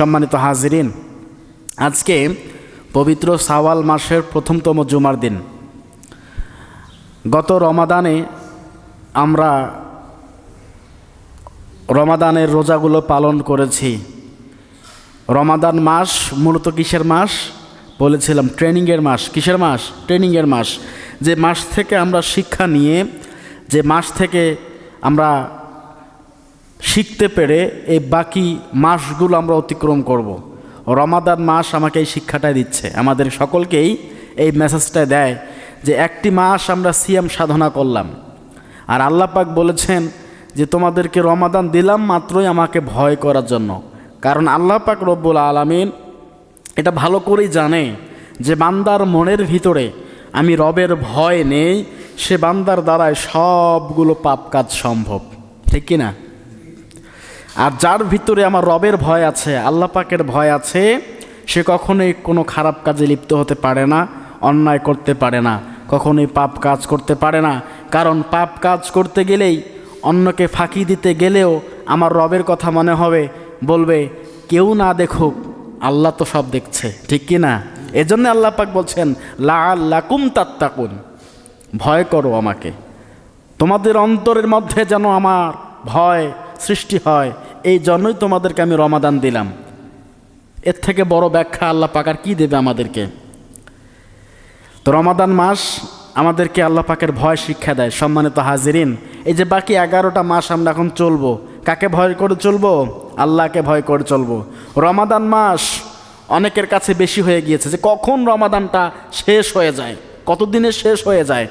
সম্মানিত হাজিরিন, আজকে পবিত্র সাওয়াল মাসের প্রথমতম জুমার দিন। গত রমাদানে আমরা রমাদানের রোজাগুলো পালন করেছি। রমাদান মাস মূলত কিসের মাস? বলেছিলাম, ট্রেনিংয়ের মাস। কিসের মাস? ট্রেনিংয়ের মাস। যে মাস থেকে আমরা শিক্ষা নিয়ে, যে মাস থেকে আমরা শিখতে পেরে এই বাকি মাসগুলো আমরা অতিক্রম করব। রমাদান মাস আমাকে এই শিক্ষাটাই দিচ্ছে। আমাদের সকলকেই এই মেসেজটা দেয় যে একটি মাস আমরা সিয়াম সাধনা করলাম। আর আল্লাহ পাক বলেছেন যে তোমাদেরকে রমাদান দিলাম মাত্রই আমাকে ভয় করার জন্য। কারণ আল্লাহ পাক রব্বুল আলমিন এটা ভালো করেই জানে যে বান্দার মনের ভিতরে আমি রবের ভয় নেই, সে বান্দার দ্বারায় সবগুলো পাপ কাজ সম্ভব। ঠিক কি না আর যার ভিতরে আমার রবের ভয় আছে, আল্লাহ পাকের ভয় আছে, সে কখনোই কোনো খারাপ কাজে লিপ্ত হতে পারে না, অন্যায় করতে পারে না, কখনোই পাপ কাজ করতে পারে না। কারণ পাপ কাজ করতে গেলেই অন্যকে ফাঁকি দিতে গেলেও আমার রবের কথা মনে হবে, বলবে, কেউ না দেখুক, আল্লাহ তো সব দেখছে। ঠিক কি না? এজন্য আল্লাহ পাক বলছেন লা লাকুম তাত্তাকুন। ভয় করো আমাকে। তোমাদের অন্তরের মধ্যে যেন আমার ভয় সৃষ্টি হয় এই জন্যই তোমাদেরকে আমি রমাদান দিলাম। এর থেকে বড় ব্যাখ্যা আল্লাহ পাকার কি দেবে আমাদেরকে? তো রমাদান মাস আমাদেরকে আল্লাহ পাকের ভয় শিক্ষা দেয়, সম্মানিত হাজিরিন। এই যে বাকি এগারোটা মাস আমরা এখন চলবো, কাকে ভয় করে চলবো? আল্লাহকে ভয় করে চলবো। রমাদান মাস অনেকের কাছে বেশি হয়ে গিয়েছে যে কখন রমাদানটা শেষ হয়ে যায়, কতদিনে শেষ হয়ে যায়,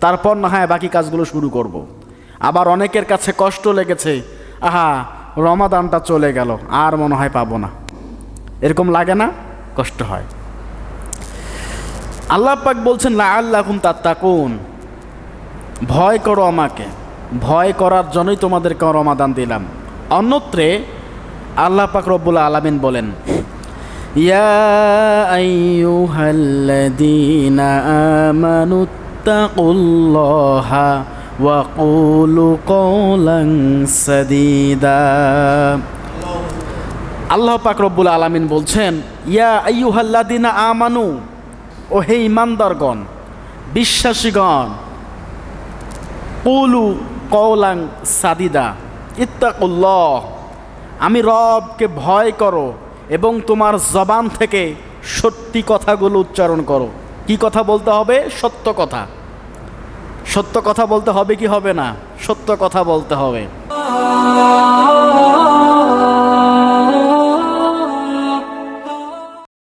তারপর না হয় বাকি কাজগুলো শুরু করব। আবার অনেকের কাছে কষ্ট লেগেছে, আহা রমাদানটা চলে গেল, আর মনে হয় পাবো না। এরকম লাগে না? কষ্ট হয়। আল্লাহ পাক বলছেন লা আল্লাহ তাত্তাকুন। ভয় করো আমাকে। ভয় করার জন্যই তোমাদেরকে রমাদান দিলাম। অন্যত্রে আল্লাহ পাক রব্বুল আলামিন বলেন, ইয়া আইয়ুহাল্লাযীনা আমানু ওয়া কুলু কওলান আল্লাহ পাক রব্বুল আলামিন বলছেন, ইয়া আইয়ুহাল্লাযীনা আমানু, ও হে ইমানদারগণ, বিশ্বাসীগণ, কুলু কৌলাং সাদিদা, ইত্তাকুল্লাহ, আমি রবকে ভয় করো এবং তোমার জবান থেকে সত্যি কথাগুলো উচ্চারণ করো। কি কথা বলতে হবে? সত্য কথা। সত্য কথা বলতে হবে কি হবে না? সত্য কথা বলতে হবে।